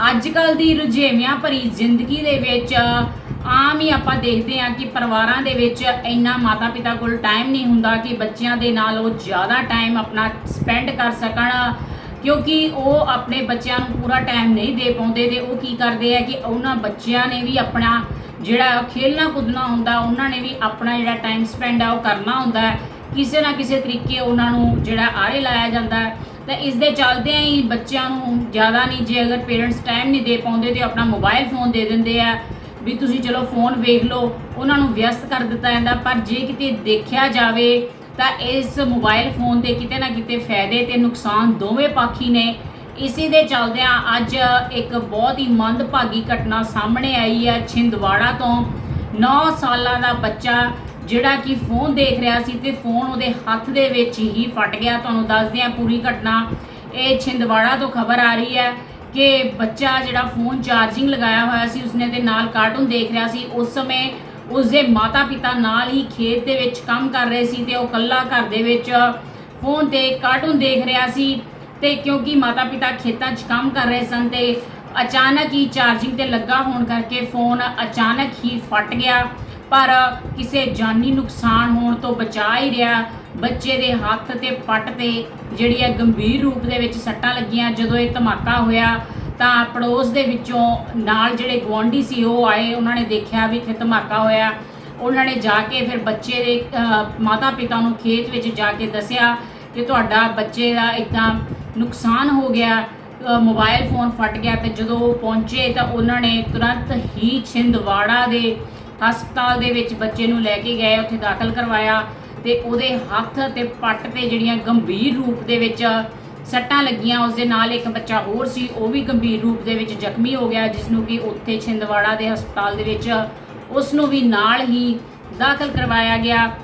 ਅੱਜ ਕੱਲ ਦੀ ਰੁਝੇਵਿਆਂ ਭਰੀ ਜ਼ਿੰਦਗੀ ਦੇ ਵਿੱਚ ਆਮ ਹੀ ਆਪਾਂ ਦੇਖਦੇ ਹਾਂ ਕਿ ਪਰਿਵਾਰਾਂ ਦੇ ਵਿੱਚ ਇੰਨਾ ਮਾਤਾ-ਪਿਤਾ ਕੋਲ ਟਾਈਮ ਨਹੀਂ ਹੁੰਦਾ ਕਿ ਬੱਚਿਆਂ ਦੇ ਨਾਲ ਉਹ ਜ਼ਿਆਦਾ ਟਾਈਮ ਆਪਣਾ ਸਪੈਂਡ ਕਰ ਸਕਣ, ਕਿਉਂਕਿ ਉਹ ਆਪਣੇ ਬੱਚਿਆਂ ਨੂੰ ਪੂਰਾ ਟਾਈਮ ਨਹੀਂ ਦੇ ਪਾਉਂਦੇ ਤੇ ਉਹ ਕੀ ਕਰਦੇ ਆ ਕਿ ਉਹਨਾਂ ਬੱਚਿਆਂ ਨੇ ਵੀ ਆਪਣਾ ਜਿਹੜਾ ਖੇਲਣਾ ਕੁੱਦਣਾ ਹੁੰਦਾ, ਉਹਨਾਂ ਨੇ ਵੀ ਆਪਣਾ ਜਿਹੜਾ ਟਾਈਮ ਸਪੈਂਡ ਆ ਉਹ ਕਰਨਾ ਹੁੰਦਾ। ਕਿਸੇ ਨਾ ਕਿਸੇ ਤਰੀਕੇ ਉਹਨਾਂ ਨੂੰ ਜਿਹੜਾ ਆਰੇ ਲਾਇਆ ਜਾਂਦਾ। ਹੈ ਤਾਂ ਇਸ ਦੇ ਚੱਲਦਿਆਂ ਹੀ ਬੱਚਿਆਂ ਨੂੰ ਜ਼ਿਆਦਾ ਨਹੀਂ, ਜੇ ਅਗਰ ਪੇਰੈਂਟਸ ਟਾਈਮ ਨਹੀਂ ਦੇ ਪਾਉਂਦੇ ਤੇ ਆਪਣਾ ਮੋਬਾਈਲ ਫੋਨ ਦੇ ਦਿੰਦੇ ਆ, ਵੀ ਤੁਸੀਂ ਚਲੋ ਫੋਨ ਵੇਖ ਲਓ, ਉਹਨਾਂ ਨੂੰ ਵਿਅਸਤ ਕਰ ਦਿੱਤਾ ਜਾਂਦਾ, ਪਰ ਜੇ ਕਿਤੇ ਦੇਖਿਆ ਜਾਵੇ ਤਾਂ ਇਸ ਮੋਬਾਈਲ ਫੋਨ ਦੇ ਕਿਤੇ ਨਾ ਕਿਤੇ ਫਾਇਦੇ ਤੇ ਨੁਕਸਾਨ ਦੋਵੇਂ ਪਾਖੀ ਨੇ। ਇਸੇ ਦੇ ਚੱਲਦਿਆਂ ਅੱਜ ਇੱਕ ਬਹੁਤ ਹੀ ਮੰਦਭਾਗੀ ਘਟਨਾ ਸਾਹਮਣੇ ਆਈ ਹੈ ਛਿੰਦਵਾੜਾ ਤੋਂ। 9 ਸਾਲਾਂ ਦਾ ਬੱਚਾ ਜਿਹੜਾ ਕਿ ਫੋਨ ਦੇਖ ਰਿਹਾ ਸੀ ਤੇ ਫੋਨ ਉਹਦੇ ਹੱਥ ਦੇ ਵਿੱਚ ਹੀ ਫਟ ਗਿਆ। ਤੁਹਾਨੂੰ ਦੱਸਦੇ ਹਾਂ ਪੂਰੀ ਘਟਨਾ। ਇਹ ਛਿੰਦਵਾੜਾ ਤੋਂ ਖਬਰ ਆ ਰਹੀ ਹੈ ਕਿ ਬੱਚਾ ਜਿਹੜਾ ਫੋਨ ਚਾਰਜਿੰਗ ਲਗਾਇਆ ਹੋਇਆ ਸੀ, ਉਸਨੇ ਤੇ ਨਾਲ ਕਾਰਟੂਨ ਦੇਖ ਰਿਹਾ ਸੀ। ਉਸ ਸਮੇਂ ਉਸਦੇ ਮਾਤਾ-ਪਿਤਾ ਨਾਲ ਹੀ ਖੇਤ ਦੇ ਵਿੱਚ ਕੰਮ ਕਰ ਰਹੇ ਸੀ ਤੇ ਉਹ ਇਕੱਲਾ ਘਰ ਦੇ ਵਿੱਚ ਫੋਨ ਤੇ ਕਾਰਟੂਨ ਦੇਖ ਰਿਹਾ ਸੀ। ਤੇ ਕਿਉਂਕਿ ਮਾਤਾ-ਪਿਤਾ ਖੇਤਾਂ 'ਚ ਕੰਮ ਕਰ ਰਹੇ ਸਨ ਤੇ ਅਚਾਨਕ ਹੀ ਚਾਰਜਿੰਗ ਤੇ ਲੱਗਾ ਹੋਣ ਕਰਕੇ ਫੋਨ ਅਚਾਨਕ ਹੀ ਫਟ ਗਿਆ। ਪਰ ਕਿਸੇ ਜਾਨੀ ਨੁਕਸਾਨ ਹੋਣ ਤੋਂ ਬਚਾ ਹੀ ਰਿਹਾ। ਬੱਚੇ ਦੇ ਹੱਥ ਤੇ ਪੱਟ ਤੇ ਜਿਹੜੀ ਹੈ ਗੰਭੀਰ ਰੂਪ ਦੇ ਵਿੱਚ ਸੱਟਾਂ ਲੱਗੀਆਂ ਜਦੋਂ ਇਹ ਧਮਾਕਾ ਹੋਇਆ ਤਾਂ ਪੜੋਸ ਦੇ ਵਿੱਚੋਂ ਨਾਲ ਜਿਹੜੇ ਗੁਆਂਢੀ ਸੀ ਉਹ ਆਏ ਉਹਨਾਂ ਨੇ ਦੇਖਿਆ ਵੀ ਇੱਥੇ ਧਮਾਕਾ ਹੋਇਆ। ਉਹਨਾਂ ਨੇ ਜਾ ਕੇ ਫਿਰ ਬੱਚੇ ਦੇ ਮਾਤਾ ਪਿਤਾ ਨੂੰ ਖੇਤ ਵਿੱਚ ਜਾ ਕੇ ਦੱਸਿਆ ਕਿ ਤੁਹਾਡਾ ਬੱਚੇ ਦਾ ਇਦਾਂ ਨੁਕਸਾਨ ਹੋ ਗਿਆ ਅ, ਮੋਬਾਈਲ ਫੋਨ ਫਟ ਗਿਆ ਤੇ ਜਦੋਂ ਉਹ ਪਹੁੰਚੇ ਤਾਂ ਉਹਨਾਂ ਨੇ ਤੁਰੰਤ ਹੀ ਛਿੰਦਵਾੜਾ ਦੇ ਹਸਪਤਾਲ ਦੇ ਵਿੱਚ ਬੱਚੇ ਨੂੰ ਲੈ ਕੇ ਗਏ, ਉੱਥੇ ਦਾਖਲ ਕਰਵਾਇਆ ਤੇ ਉਹਦੇ ਹੱਥ ਤੇ ਪੱਟ ਤੇ ਜਿਹੜੀਆਂ ਗੰਭੀਰ ਰੂਪ ਦੇ ਵਿੱਚ ਸੱਟਾਂ ਲੱਗੀਆਂ ਉਸ ਦੇ ਨਾਲ ਇੱਕ ਬੱਚਾ ਹੋਰ ਸੀ, ਉਹ ਵੀ ਗੰਭੀਰ ਰੂਪ ਦੇ ਵਿੱਚ ਜ਼ਖਮੀ ਹੋ ਗਿਆ ਜਿਸ ਨੂੰ ਕਿ ਉੱਥੇ ਛਿੰਦਵਾੜਾ ਦੇ ਹਸਪਤਾਲ ਦੇ ਵਿੱਚ ਉਸ ਨੂੰ ਵੀ ਨਾਲ ਹੀ ਦਾਖਲ ਕਰਵਾਇਆ ਗਿਆ।